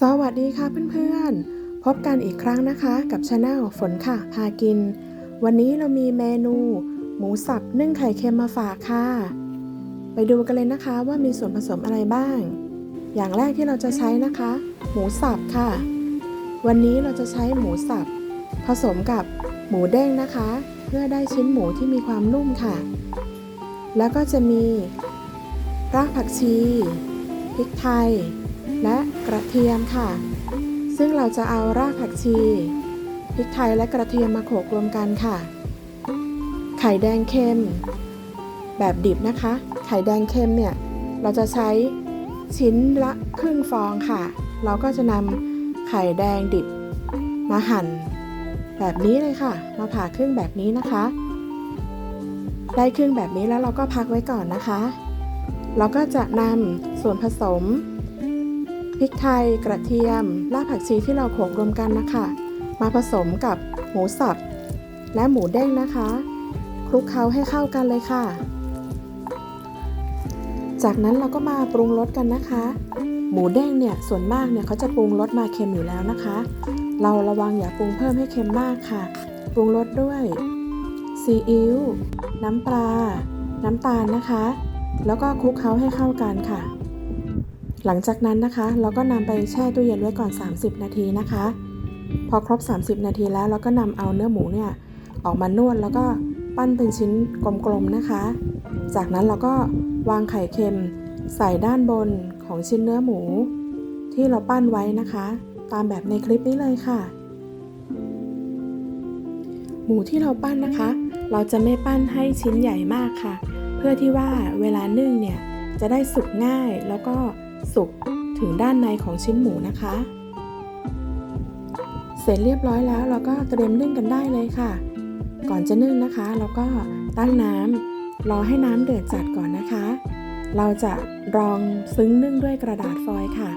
สวัสดีค่ะเพื่อนๆ พบกันอีกครั้งนะคะกับชาแนลฝนค่ะ พากิน วันนี้เรามีเมนู หมูสับนึ่งไข่เค็มมาฝากค่ะ ไปดูกันเลยนะคะว่ามีส่วนผสมอะไรบ้าง อย่างแรกที่เราจะใช้นะคะ หมูสับค่ะ วันนี้เราจะใช้หมูสับ ผสมกับหมูเด้งนะคะ เพื่อได้ชิ้นหมูที่มีความนุ่มค่ะ แล้วก็จะมีรากผักชีพริกไทย และกระเทียมค่ะ ซึ่งเราจะเอารากผักชีพริกไทยและกระเทียมมาโขลกรวมกันค่ะ ไข่แดงเค็ม แบบดิบนะคะ ไข่แดงเค็มเนี่ยเราจะใช้ชิ้นละครึ่งฟองค่ะ เราก็จะนำไข่แดงดิบมาหั่น แบบนี้เลยค่ะ มาผ่าครึ่งแบบนี้นะคะ ได้ครึ่งแบบนี้แล้วเราก็พักไว้ก่อนนะคะ เราก็จะนำส่วนผสม พริกไทย กระเทียม รากผักชีที่เราโขลกรวมกันนะคะ มาผสมกับหมูสับและหมูเด้งนะคะ คลุกเคล้าให้เข้ากันเลยค่ะ จากนั้นเราก็มาปรุงรสกันนะคะ หมูเด้งเนี่ยส่วนมากเนี่ยเขาจะปรุงรสมาเค็มอยู่แล้วนะคะ เราระวังอย่าปรุงเพิ่มให้เค็มมากค่ะ ปรุงรสด้วยซีอิ๊วน้ำปลา น้ำตาลนะคะ แล้วก็คลุกเคล้าให้เข้ากันค่ะ หลังจากนั้นนะคะ เราก็นำไปแช่ตู้เย็นไว้ก่อน 30 นาทีนะคะ พอครบ 30 นาทีแล้วเราก็นำเอาเนื้อหมูเนี่ยออกมานวดแล้วก็ปั้นเป็นชิ้นกลมๆนะคะ จากนั้นเราก็วางไข่เค็มใส่ด้านบนของชิ้นเนื้อหมู ที่เราปั้นไว้นะคะ ตามแบบในคลิปนี้เลยค่ะ หมูที่เราปั้นนะคะ เราจะไม่ปั้นให้ชิ้นใหญ่มากค่ะ เพื่อที่ว่าเวลานึ่งเนี่ยจะได้สุกง่ายแล้วก็ สุกถึงด้านในของชิ้นหมูนะคะ เสร็จเรียบร้อยแล้วเราก็เตรียมนึ่งกันได้เลยค่ะ ก่อนจะนึ่งนะคะ เราก็ตั้งน้ำรอให้น้ำเดือดจัดก่อนนะคะ เราจะรองซึ้งนึ่งด้วยกระดาษฟอยล์ค่ะ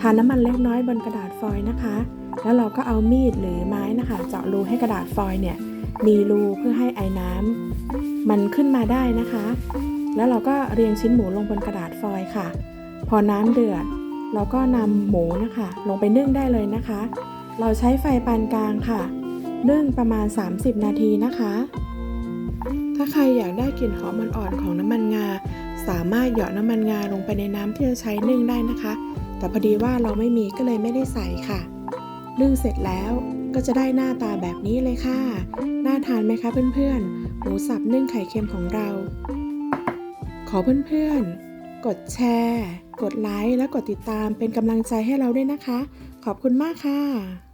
ทาน้ำมันเล็กน้อยบนกระดาษฟอยล์นะคะ แล้วเราก็เอามีดหรือไม้นะคะ เจาะรูให้กระดาษฟอยล์เนี่ยมีรูเพื่อให้ไอ้น้ำมันขึ้นมาได้นะคะ แล้วเราก็เรียงชิ้นหมูลงบนกระดาษฟอยล์ค่ะ พอน้ำเดือด เราก็นำหมูนะคะ ลงไปนึ่งได้เลยนะคะ เราใช้ไฟปานกลางค่ะ นึ่งประมาณ 30 นาทีนะคะ ถ้าใครอยากได้กลิ่นหอมอ่อนๆของน้ำมันงา สามารถหยอดน้ำมันงาลงไปในน้ำที่จะใช้นึ่งได้นะคะ แต่พอดีว่าเราไม่มีก็เลยไม่ได้ใส่ค่ะ นึ่งเสร็จแล้วก็จะได้หน้าตาแบบนี้เลยค่ะ น่าทานไหมคะเพื่อนๆ หมูสับนึ่งไข่เค็มของเรา ขอเพื่อนๆ กดแชร์ กดไลค์ และกดติดตามเป็นกำลังใจให้เราด้วยนะคะ ขอบคุณมากค่ะ